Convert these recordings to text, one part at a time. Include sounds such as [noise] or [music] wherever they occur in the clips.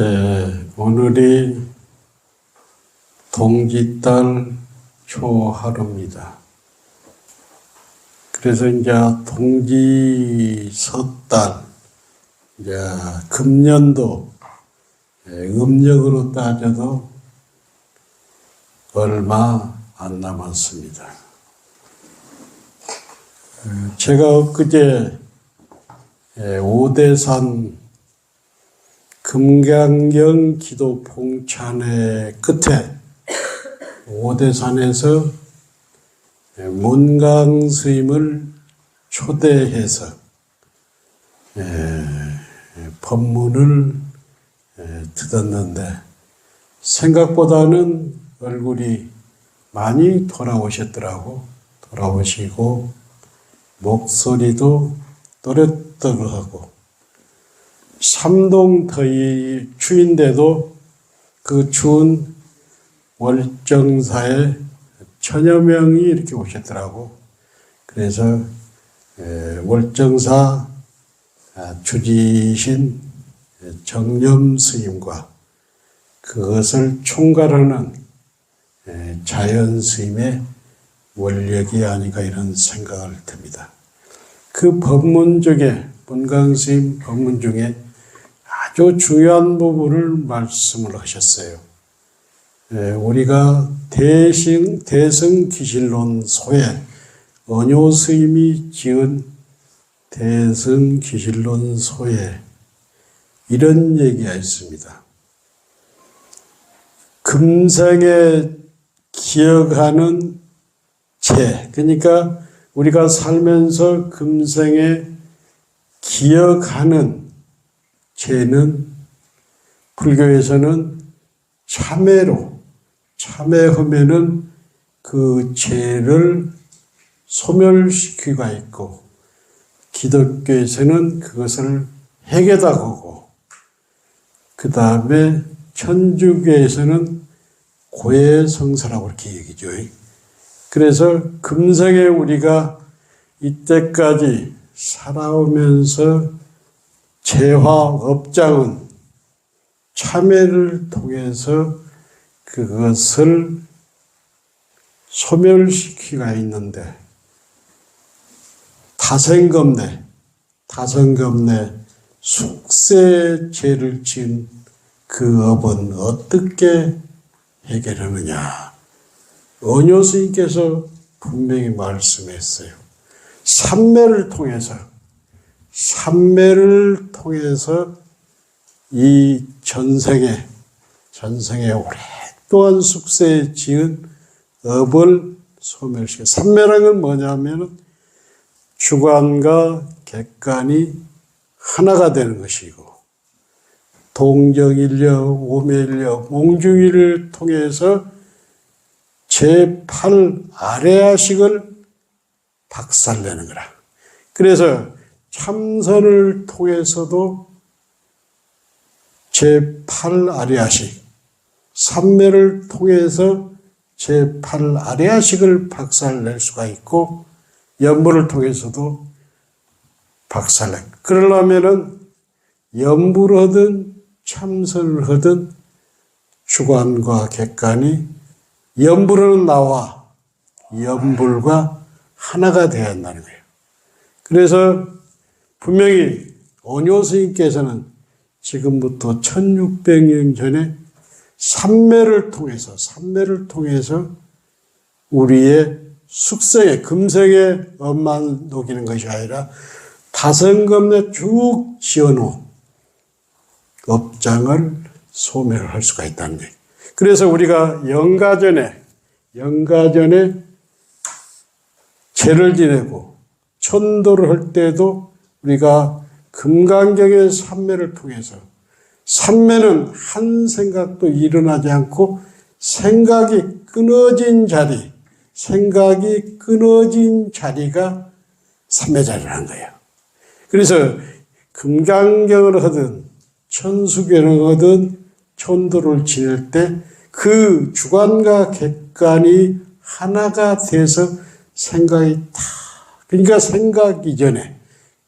예, 오늘이 동짓달 초하루입니다. 그래서 이제 동지 섣달, 이제 금년도 예, 음력으로 따져도 얼마 안 남았습니다. 어, 제가 엊그제 예, 오대산 금강경 기도 봉찬회 끝에 오대산에서 예, 문강 스님을 초대해서 법문을 예, 듣었는데 생각보다는 얼굴이 많이 돌아오셨더라고. 돌아오시고 목소리도 또렷또렷하고 삼동 더위 추인데도 그 추운 월정사에 천여 명이 이렇게 오셨더라고. 그래서 에, 월정사 아, 주지신 정념 스님과 그것을 총괄하는 에, 자연 스님의 원력이 아닌가 이런 생각을 듭니다. 그 법문 중에 본강 스님 법문 중에 아주 중요한 부분을 말씀을 하셨어요. 예, 우리가 대승, 대승 기실론 소에 언요 스님이 지은 대승 기실론 소에 이런 얘기가 있습니다. 금생에 기억하는 죄, 그러니까 우리가 살면서 금생에 기억하는 죄는 불교에서는 참회로 참회하면은 그 죄를 소멸시키가 있고 기독교에서는 그것을 해결다 하고 그 다음에 천주교에서는 고해성사라고 이렇게 얘기죠. 그래서 금생에 우리가 이때까지 살아오면서 재화 업장은 참회를 통해서 그것을 소멸시키가 있는데 다생겁내 다생겁내 숙세죄를 지은 그 업은 어떻게 해결하느냐 언요 스님께서 분명히 말씀했어요. 삼매를 통해서 삼매를 통해서 이 전생에 전생에 오랫동안 숙세에 지은 업을 소멸시켜. 삼매라는 뭐냐면은 주관과 객관이 하나가 되는 것이고 동정일력, 오매일력, 몽중일을 통해서 제8 아래아식을 박살내는 거라. 그래서 참선을 통해서도 제8 아리아식, 삼매를 통해서 제8 아리아식을 박살낼 수가 있고, 연부를 통해서도 박살내. 그러려면은 연부를 하든 참선을 하든 주관과 객관이 연불은 나와 연불과 하나가 되어야 한다는 거예요. 그래서 분명히 원효 스님께서는 지금부터 1600년 전에 삼매를 통해서, 삼매를 통해서 우리의 숙성의, 금생의 업만 녹이는 것이 아니라 다성검내 쭉 지어놓은 업장을 소멸할 수가 있다는 거예요. 그래서 우리가 영가전에, 영가전에 제를 지내고 천도를 할 때도 우리가 금강경의 삼매를 통해서 삼매는 한 생각도 일어나지 않고 생각이 끊어진 자리, 생각이 끊어진 자리가 삼매 자리라는 거예요. 그래서 금강경을 하든 천수경을 하든 천도를 지낼 때 그 주관과 객관이 하나가 돼서 생각이 다, 그러니까 생각 이전에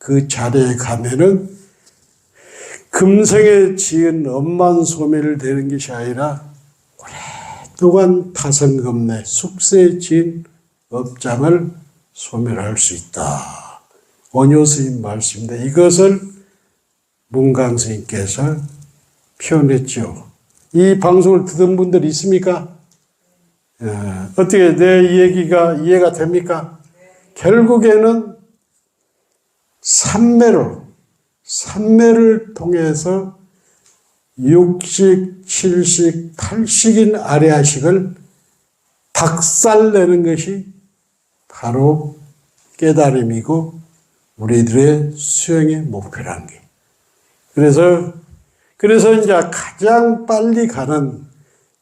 그 자리에 가면은 그 금생에 지은 엄만 소멸을 되는 것이 아니라 오랫동안 타성금 내 숙세에 지은 업장을 소멸할 수 있다. 원효 스님 말씀인데 이것을 문강 스님께서 표현했죠. 이 방송을 듣은 분들 있습니까? 예, 어떻게 내 얘기가 이해가 됩니까? 결국에는 삼매로, 삼매를 통해서 육식, 칠식, 탈식인 아래아식을 박살내는 것이 바로 깨달음이고 우리들의 수행의 목표라는 게. 그래서, 그래서 이제 가장 빨리 가는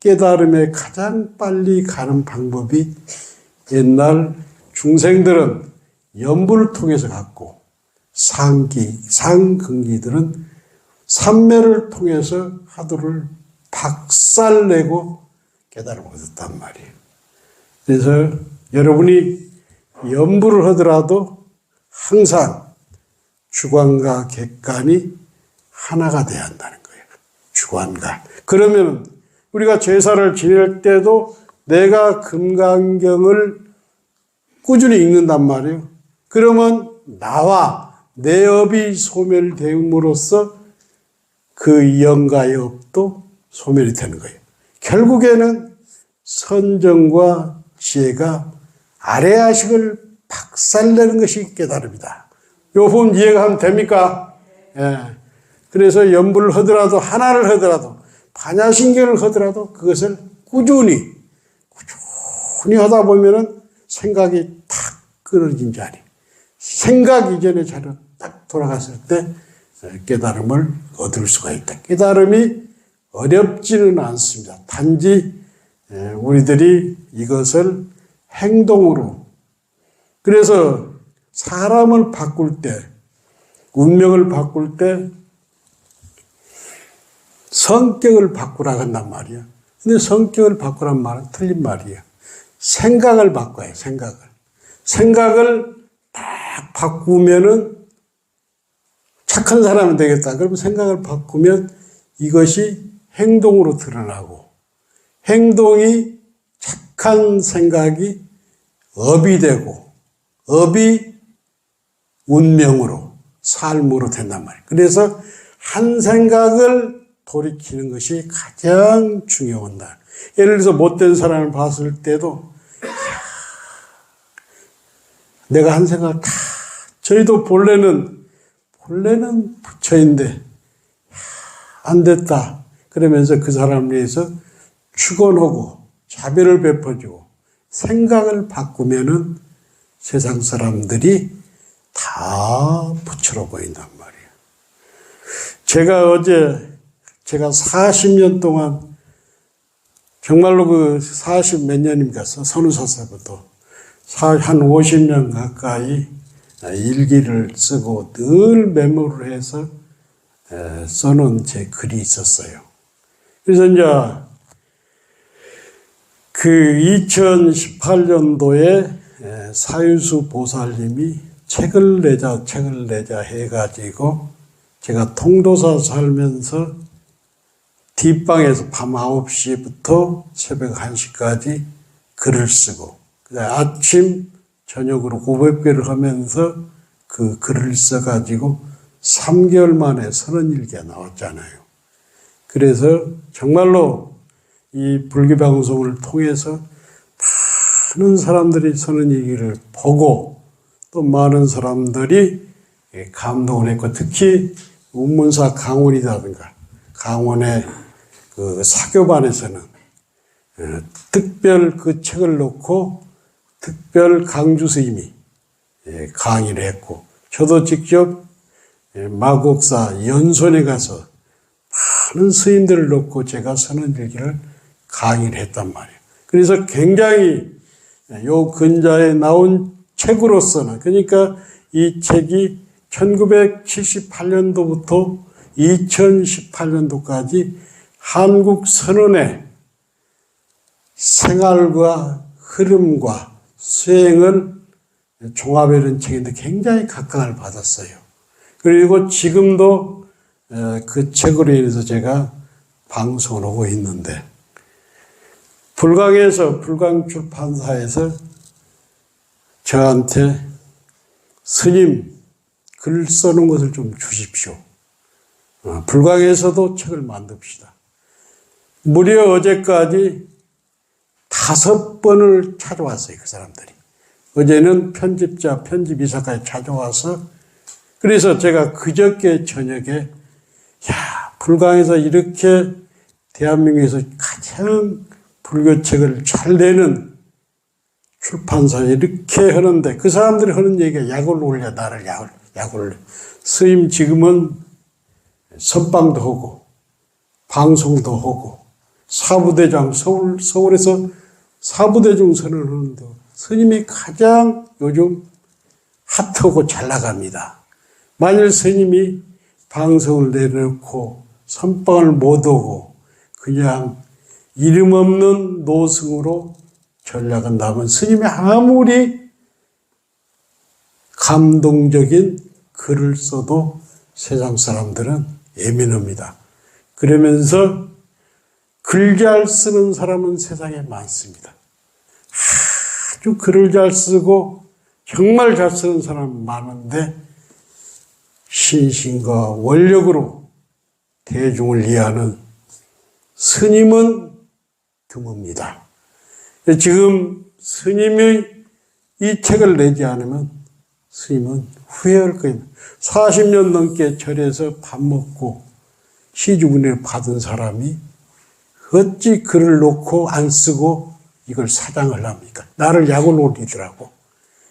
깨달음에 가장 빨리 가는 방법이 옛날 중생들은 연부를 통해서 갔고 상기, 상근기들은 삼매를 통해서 하도를 박살내고 깨달음을 얻었단 말이에요. 그래서 여러분이 연부를 하더라도 항상 주관과 객관이 하나가 돼야 한다는 거예요. 주관과. 그러면 우리가 제사를 지낼 때도 내가 금강경을 꾸준히 읽는단 말이에요. 그러면 나와 내 업이 소멸됨으로써 그 영가의 업도 소멸이 되는 거예요. 결국에는 선정과 지혜가 아래아식을 박살내는 것이 깨달음이다. 요 부분 이해가 하면 됩니까? 예. 그래서 연불을 하더라도 하나를 하더라도 반야신경을 하더라도 그것을 꾸준히 꾸준히 하다 보면은 생각이 탁 끊어진 자리, 생각 이전의 자리로 딱 돌아갔을 때 깨달음을 얻을 수가 있다. 깨달음이 어렵지는 않습니다. 단지 우리들이 이것을 행동으로 그래서 사람을 바꿀 때 운명을 바꿀 때 성격을 바꾸라 한단 말이야. 근데 성격을 바꾸란 말은 틀린 말이야. 생각을 바꿔요, 생각을. 생각을 딱 바꾸면은 착한 사람이 되겠다. 그러면 생각을 바꾸면 이것이 행동으로 드러나고 행동이 착한 생각이 업이 되고 업이 운명으로 삶으로 된단 말이에요. 그래서 한 생각을 돌이키는 것이 가장 중요하다. 예를 들어서 못된 사람을 봤을 때도 내가 한 생각 다 저희도 본래는 본래는 부처인데 안 됐다. 그러면서 그 사람을 위해서 축원하고 자비를 베풀어주고 생각을 바꾸면은 세상 사람들이 다 부처로 보인단 말이에요. 제가 어제 제가 40년 동안 정말로 그 40 몇 년입니까? 선우 사서부터 한 50년 가까이 일기를 쓰고 늘 메모를 해서 써놓은 제 글이 있었어요. 그래서 이제 그 2018년도에 사유수 보살님이 책을 내자, 책을 내자 해가지고 제가 통도사 살면서 뒷방에서 밤 9시부터 새벽 1시까지 글을 쓰고, 아침, 저녁으로 500개를 하면서 그 글을 써가지고 3개월 만에 31개가 나왔잖아요. 그래서 정말로 이 불교방송을 통해서 많은 사람들이 서는 얘기를 보고 또 많은 사람들이 감동을 했고 특히 운문사 강원이라든가 강원의 그 사교반에서는 어, 특별 그 책을 놓고 특별 강주 스님이 예, 강의를 했고 저도 직접 예, 마곡사 연손에 가서 많은 스님들을 놓고 제가 선언일기를 강의를 했단 말이에요. 그래서 굉장히 요 근자에 나온 책으로서는 그러니까 이 책이 1978년도부터 2018년도까지 한국 선언의 생활과 흐름과 수행을 종합해 놓은 책인데 굉장히 각광을 받았어요. 그리고 지금도 에, 그 책으로 인해서 제가 방송을 하고 있는데 불강에서 불강 출판사에서 저한테 스님 글 써는 것을 좀 주십시오. 어, 불강에서도 책을 만듭시다. 무려 어제까지 다섯 번을 찾아왔어요, 그 사람들이. 어제는 편집자, 편집이사까지 찾아와서 그래서 제가 그저께 저녁에 야, 불강에서 이렇게 대한민국에서 가장 불교책을 잘 내는 출판사 이렇게 하는데 그 사람들이 하는 얘기가 약을 올려 나를 약을 약을 스님 지금은 선방도 하고 방송도 하고 사부대장 서울 서울에서 사부대중 선을 하는데 스님이 가장 요즘 핫하고 잘 나갑니다. 만일 스님이 방송을 내놓고 선방을 못 오고 그냥 이름 없는 노승으로 남은 스님이 아무리 감동적인 글을 써도 세상 사람들은 예민합니다. 그러면서 글 잘 쓰는 사람은 세상에 많습니다. 아주 글을 잘 쓰고 정말 잘 쓰는 사람 많은데 신신과 원력으로 대중을 이해하는 스님은 드뭅니다. 지금 스님이 이 책을 내지 않으면 스님은 후회할 거예요. 40년 넘게 절에서 밥 먹고 시주군을 받은 사람이 어찌 글을 놓고 안 쓰고 이걸 사장을 합니까? 나를 약을 올리더라고.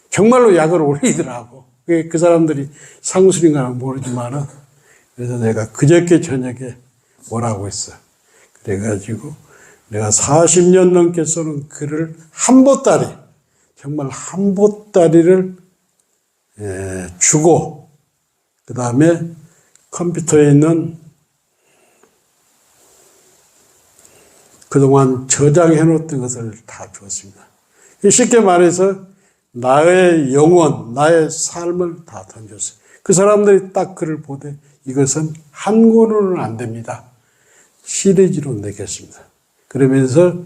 정말로 약을 올리더라고. 그, 그 사람들이 상술인가는 모르지만은 그래서 내가 그저께 저녁에 뭐라고 했어. 그래가지고 내가 40년 넘게 쓰는 글을 한 보따리, 정말 한 보따리를 예, 주고, 그 다음에 컴퓨터에 있는 그동안 저장해 놓던 것을 다 주었습니다. 쉽게 말해서 나의 영혼, 나의 삶을 다 던졌어요. 그 사람들이 딱 글을 보되 이것은 한 권으로는 안 됩니다. 시리즈로 내겠습니다. 그러면서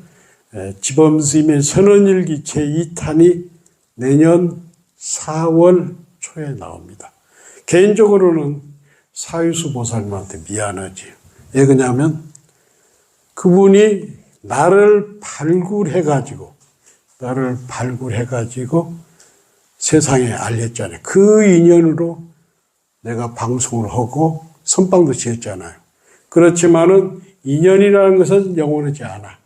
지범스님의 선언일기 제2탄이 내년 4월 초에 나옵니다. 개인적으로는 사유수 보살님한테 미안하지. 왜 그러냐면 그분이 나를 발굴해가지고, 나를 발굴해가지고 세상에 알렸잖아요. 그 인연으로 내가 방송을 하고 선방도 지었잖아요. 그렇지만은 인연이라는 것은 영원하지 않아.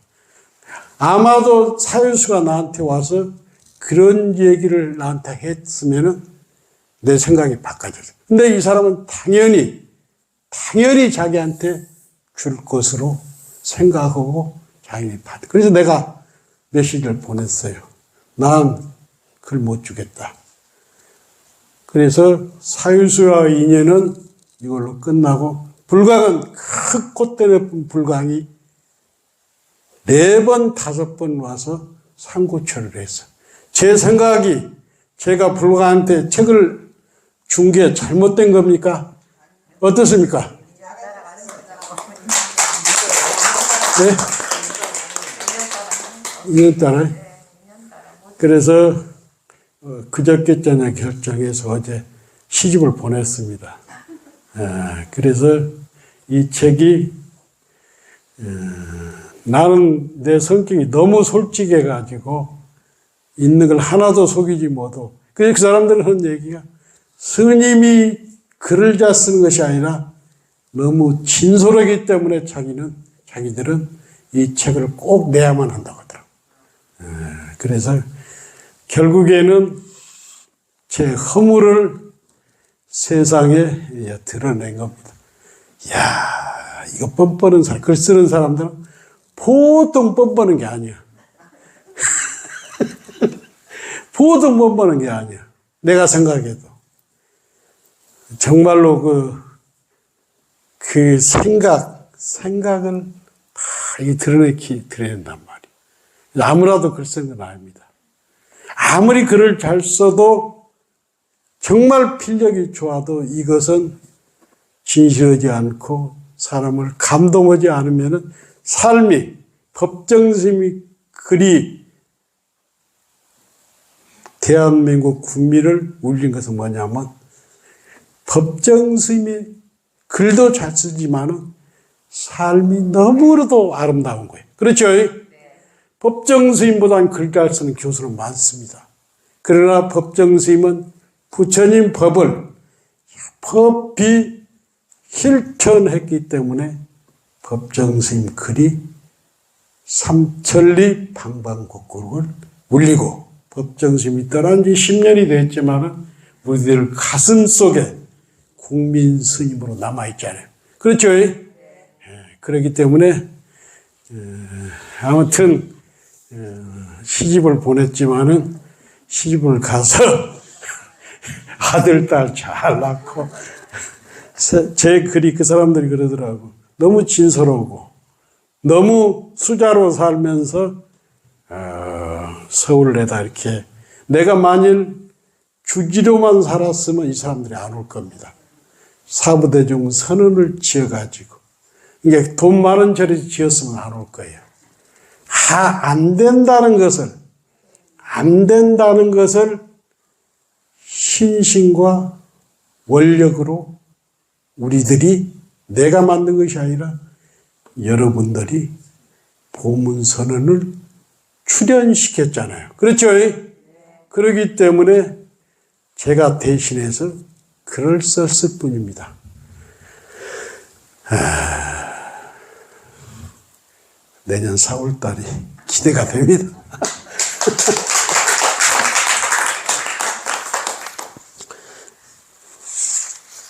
아마도 사유수가 나한테 와서 그런 얘기를 나한테 했으면은 내 생각이 바꿔졌어. 근데 이 사람은 당연히, 당연히 자기한테 줄 것으로 생각하고 자기이 받아. 그래서 내가 메시지를 보냈어요. 난글못 주겠다. 그래서 사유수와 인연은 이걸로 끝나고 불광은 큰 꽃대는 불광이 네 번, 다섯 번 와서 상고처를 했어. 제 생각이 제가 불광한테 책을 준 게 잘못된 겁니까? 어떻습니까? 네? 2년 따라. 그래서 어, 그저께 저녁 결정해서 어제 시집을 보냈습니다. 예, 그래서 이 책이 예, 나는 내 성격이 너무 솔직해 가지고 있는 걸 하나도 속이지 못하고 그 사람들은 하는 얘기가 스님이 글을 잘 쓰는 것이 아니라 너무 진솔하기 때문에 자기는 자기들은 이 책을 꼭 내야만 한다고 하더라고. 예, 그래서 결국에는 제 허물을 세상에 드러낸 겁니다. 야 이거 뻔뻔한 사람, 글 쓰는 사람들은 보통 뻔뻔한 게 아니야. [laughs] 보통 뻔뻔한 게 아니야. 내가 생각해도. 정말로 그, 그 생각, 생각을 다 드러내기, 드러낸단 말이에요. 아무라도 글 쓰는 건 아닙니다. 아무리 글을 잘 써도 정말 필력이 좋아도 이것은 진실하지 않고 사람을 감동하지 않으면 삶이 법정심이 그리 대한민국 국민을 울린 것은 뭐냐면 법정 스님이 글도 잘 쓰지만은 삶이 너무나도 아름다운 거예요. 그렇죠? 법정 스님보다는 글잘 쓰는 교수는 많습니다. 그러나 법정 스님은 부처님 법을 법이 실천했기 때문에 법정 스님 글이 삼천리 방방곡곡을 울리고 법정 스님이 떠난 지 10년이 됐지만은 우리들 가슴 속에 국민 스님으로 남아있잖아요. 그렇죠? 예, 그렇기 때문에, 에, 아무튼, 에, 시집을 보냈지만은 시집을 가서 [laughs] 아들, 딸 잘 낳고, 세- 제 글이 그 사람들이 그러더라고. 너무 진솔하고, 너무 수자로 살면서, 어, 서울에다 이렇게, 내가 만일 주지로만 살았으면 이 사람들이 안 올 겁니다. 사부대중 선언을 지어가지고 이게 돈 많은 절에 지었으면 안 올 거예요. 아, 안 된다는 것을 안 된다는 것을 신신과 원력으로 우리들이 내가 만든 것이 아니라 여러분들이 보문 선언을 출연시켰잖아요. 그렇죠? 그렇기 때문에 제가 대신해서 글을 썼을 뿐입니다. 아, 내년 4월 달이 기대가 됩니다. [laughs]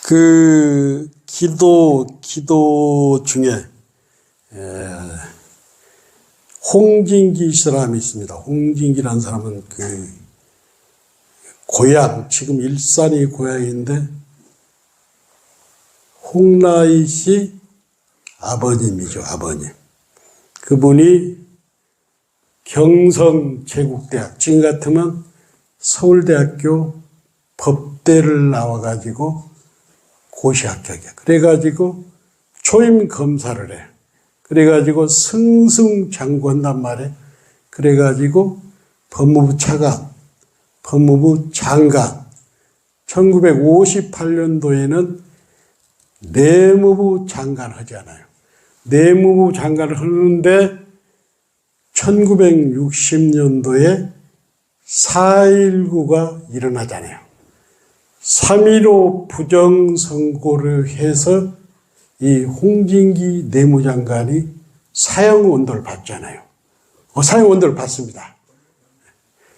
그 기도 기도 중에 에, 홍진기 사람이 있습니다. 홍진기라는 사람은 그 고향, 지금 일산이 고향인데, 홍라이 씨 아버님이죠, 아버님. 그분이 경성 제국대학, 지금 같으면 서울대학교 법대를 나와가지고 고시 합격이야. 그래가지고 초임 검사를 해. 그래가지고 승승장구한단 말이야. 그래가지고 법무부 차관, 법무부 장관, 1958년도에는 내무부 장관 하잖아요. 내무부 장관을 하는데 1960년도에 4.19가 일어나잖아요. 3.15 부정선고를 해서 이 홍진기 내무장관이 사형원도를 받잖아요. 어, 사형원도를 받습니다.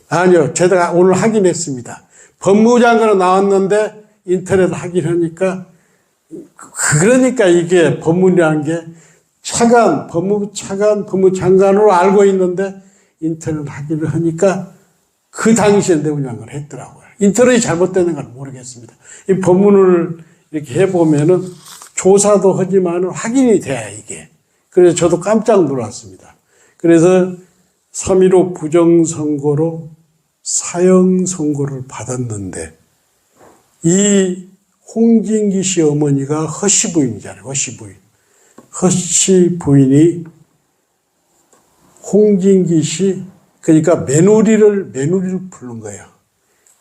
아니요. 제가 오늘 확인했습니다. 법무부 장관은 나왔는데 인터넷 확인하니까 그러니까 이게 법문이라는 게 차관, 법무부 차관, 법무부 장관으로 알고 있는데 인터넷 확인을 하니까 그 당시에 내무장관을 했더라고요. 인터넷이 잘못되는 건 모르겠습니다. 이 법문을 이렇게 해보면은 조사도 하지만 확인이 돼야 이게. 그래서 저도 깜짝 놀랐습니다. 그래서 3.15 부정선고로 사형 선고를 받았는데 이 홍진기 씨 어머니가 허씨 부인이잖아요. 허씨 부인. 허씨 부인이 홍진기 씨 그러니까 며느리를 며느리를 부른 거예요.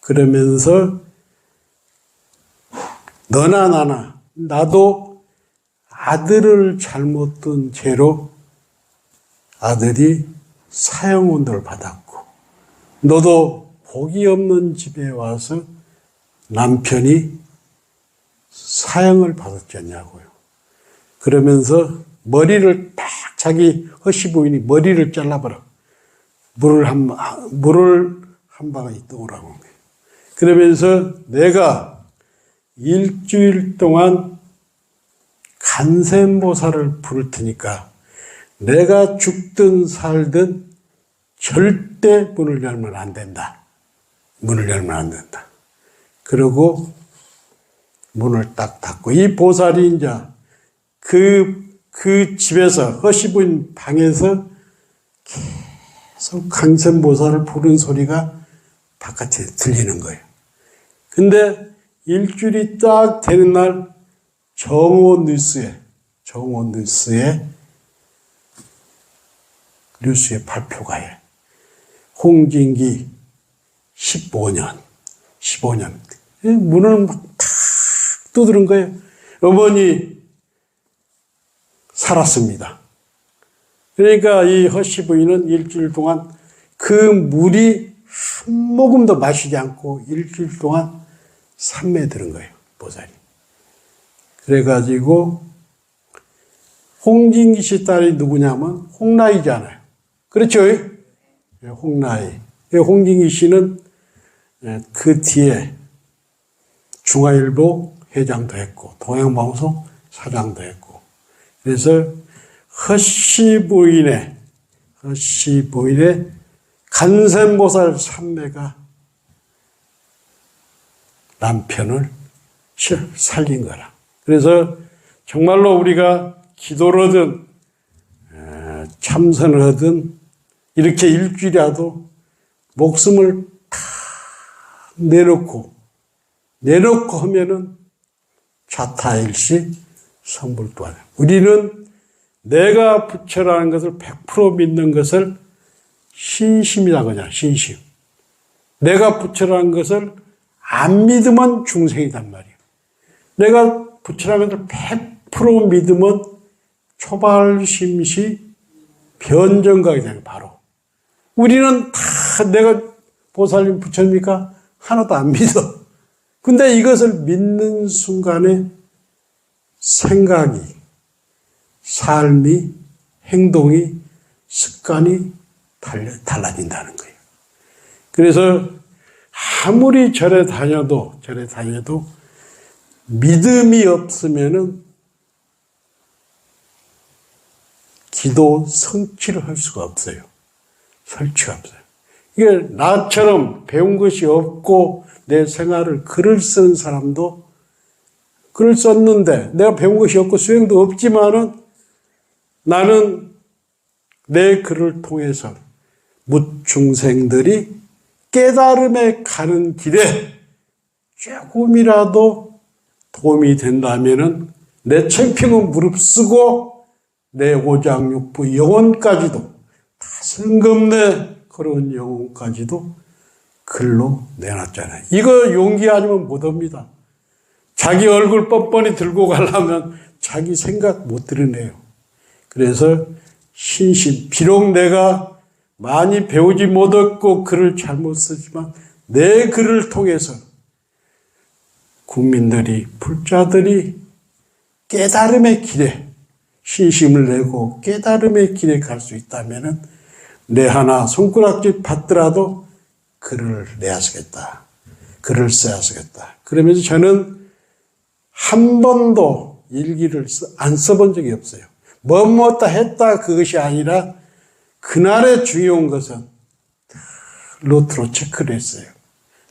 그러면서 너나 나나 나도 아들을 잘못 둔 죄로 아들이 사형원도를 받았고 너도 복이 없는 집에 와서 남편이 사형을 받았지 않냐고요. 그러면서 머리를 딱 자기 허씨 부인이 머리를 잘라버려. 물을 한, 물을 한 방에 떠오라고. 그러면서 내가 일주일 동안 간센보살을 부를 테니까 내가 죽든 살든 절대 문을 열면 안 된다. 문을 열면 안 된다. 그러고 문을 딱 닫고 이 보살이 이제 그, 그 집에서 허시부인 방에서 계속 강선보살을 부른 소리가 바깥에 들리는 거예요. 근데 일주일이 딱 되는 날 정오 뉴스에 정오 뉴스에 뉴스에 발표가 해. 홍진기 15년, 15년. 문을 막 탁 두드린 거예요. 어머니 살았습니다. 그러니까 이 허씨 부인은 일주일 동안 그 물이 한 모금도 마시지 않고 일주일 동안 산매에 들은 거예요. 보살이. 그래가지고 홍진기 씨 딸이 누구냐면 홍라이잖아요. 그렇죠? 예, 홍라이. 예, 홍진기 씨는 예, 그 뒤에 중화일보 회장도 했고 동양방송 사장도 했고 그래서 허씨 부인의 허씨 부인의 간센보살 삼매가 남편을 살린 거라. 그래서 정말로 우리가 기도를 하든 참선을 하든 이렇게 일주일이라도 목숨을 다 내놓고 내놓고 하면은 자타일시 성불도하다. 우리는 내가 부처라는 것을 100% 믿는 것을 신심이라고 하냐, 신심. 내가 부처라는 것을 안 믿으면 중생이단 말이에요. 내가 부처라는 것을 100% 믿으면 초발심시 변정각이 되는 바로. 우리는 다 내가 보살님 부처입니까? 하나도 안 믿어. 근데 이것을 믿는 순간에 생각이, 삶이, 행동이, 습관이 달라진다는 거예요. 그래서 아무리 절에 다녀도, 절에 다녀도 믿음이 없으면은 기도 성취를 할 수가 없어요. 설치가 없어요. 이게 나처럼 배운 것이 없고 내 생활을 글을 쓰는 사람도 글을 썼는데 내가 배운 것이 없고 수행도 없지만은 나는 내 글을 통해서 무중생들이 깨달음에 가는 길에 조금이라도 도움이 된다면은 내 청평은 무릅쓰고 내 오장육부 영혼까지도 다 성금내 그런 영혼까지도 글로 내놨잖아요. 이거 용기 아니면 못 합니다. 자기 얼굴 뻔뻔히 들고 가려면 자기 생각 못 드러내요. 그래서 신심, 비록 내가 많이 배우지 못했고 글을 잘못 쓰지만 내 글을 통해서 국민들이, 불자들이 깨달음의 길에 신심을 내고 깨달음의 길에 갈 수 있다면 내 하나 손가락질 받더라도 글을 내야 쓰겠다. 글을 써야 쓰겠다. 그러면서 저는 한 번도 일기를 안 써본 적이 없어요. 뭐뭐다 했다 그것이 아니라 그날의 중요한 것은 노트로 체크를 했어요.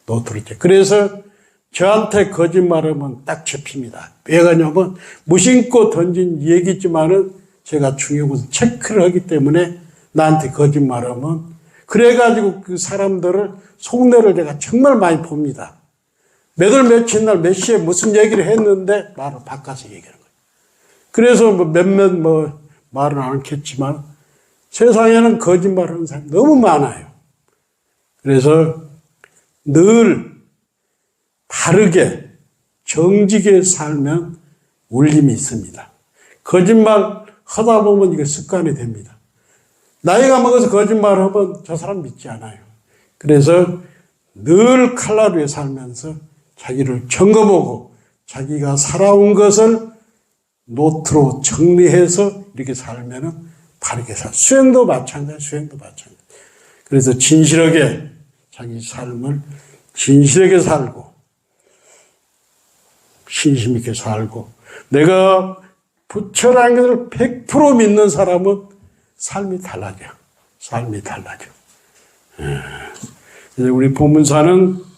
노트로 체크. 그래서 저한테 거짓말하면 딱 잡힙니다. 왜 그러냐면 무심코 던진 얘기지만은 제가 중요한 것은 체크를 하기 때문에 나한테 거짓말하면 그래가지고 그 사람들을 속내를 제가 정말 많이 봅니다. 몇 월 며칠 날 몇 시에 무슨 얘기를 했는데 말을 바꿔서 얘기하는 거예요. 그래서 뭐 몇몇 뭐 말은 않겠지만 세상에는 거짓말하는 사람이 너무 많아요. 그래서 늘 바르게 정직에 살면 울림이 있습니다. 거짓말 하다 보면 이게 습관이 됩니다. 나이가 먹어서 거짓말을 하면 저 사람 믿지 않아요. 그래서 늘 칼라루에 살면서 자기를 점검하고 자기가 살아온 것을 노트로 정리해서 이렇게 살면은 바르게 살. 수행도 마찬가지, 수행도 마찬가지. 그래서 진실하게 자기 삶을 진실하게 살고 신심 있게 살고 내가 부처라는 것을 100% 믿는 사람은 삶이 달라져. 삶이 달라져. 예. 우리 본문사는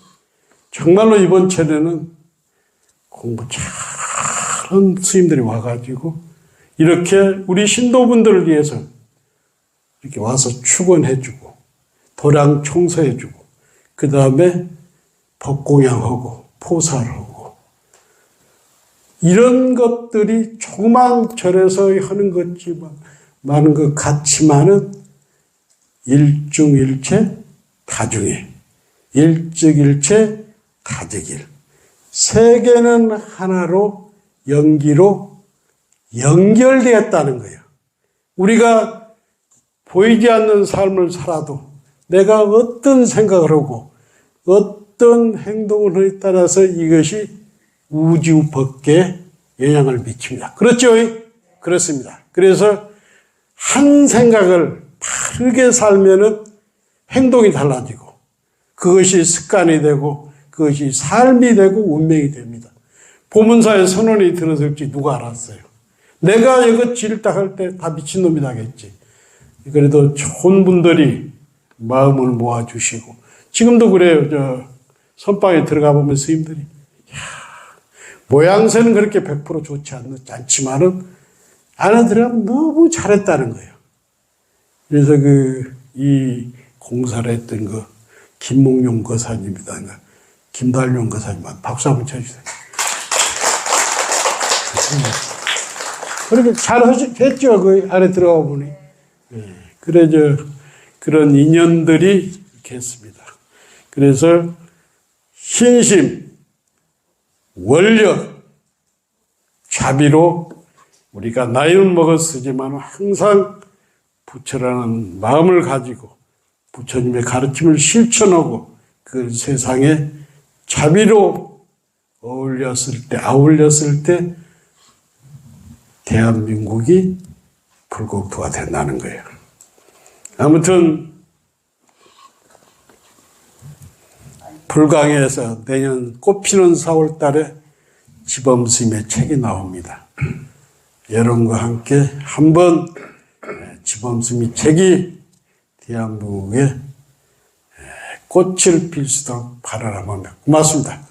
정말로 이번 차례는 공부 잘한 스님들이 와가지고 이렇게 우리 신도분들을 위해서 이렇게 와서 축원해주고 도량 청소해주고 그 다음에 법공양하고 포사를 하고 이런 것들이 조그만 절에서 하는 것지만 많은 것 같지만은 일중일체 다중해 일즉일체 다득일 세계는 하나로 연기로 연결되었다는 거예요. 우리가 보이지 않는 삶을 살아도 내가 어떤 생각을 하고 어떤 행동을 하에 따라서 이것이 우주 법계에 영향을 미칩니다. 그렇죠? 그렇습니다. 그래서 한 생각을 바르게 살면은 행동이 달라지고 그것이 습관이 되고 그것이 삶이 되고 운명이 됩니다. 보문사에 선언이 들어설지 누가 알았어요? 내가 이거 질딱 할때 다 미친놈이 나겠지. 그래도 좋은 분들이 마음을 모아주시고 지금도 그래요. 저 선방에 들어가 보면 스님들이 야, 모양새는 그렇게 100% 좋지 않, 않지만은 안에 들어가면 너무 잘했다는 거예요. 그래서 그 이 공사를 했던 그 김몽용 거사님이다. 김달용 거사님한테 박수 한번 쳐주세요. 그렇게 잘 하셨죠. 그 안에 들어가 보니. 예. 그래, 저, 그런 인연들이 있겠습니다. 그래서 신심, 원력, 자비로 우리가 나이는 먹었으지만 항상 부처라는 마음을 가지고 부처님의 가르침을 실천하고 그 세상에 자비로 어울렸을 때, 아울렸을 때 대한민국이 불국토가 된다는 거예요. 아무튼 불강에서 내년 꽃피는 4월 달에 지범스님의 책이 나옵니다. 여러분과 함께 한번 지범스님 책이 대한민국에 꽃을 필수 있도록 바라라 합니다. 고맙습니다.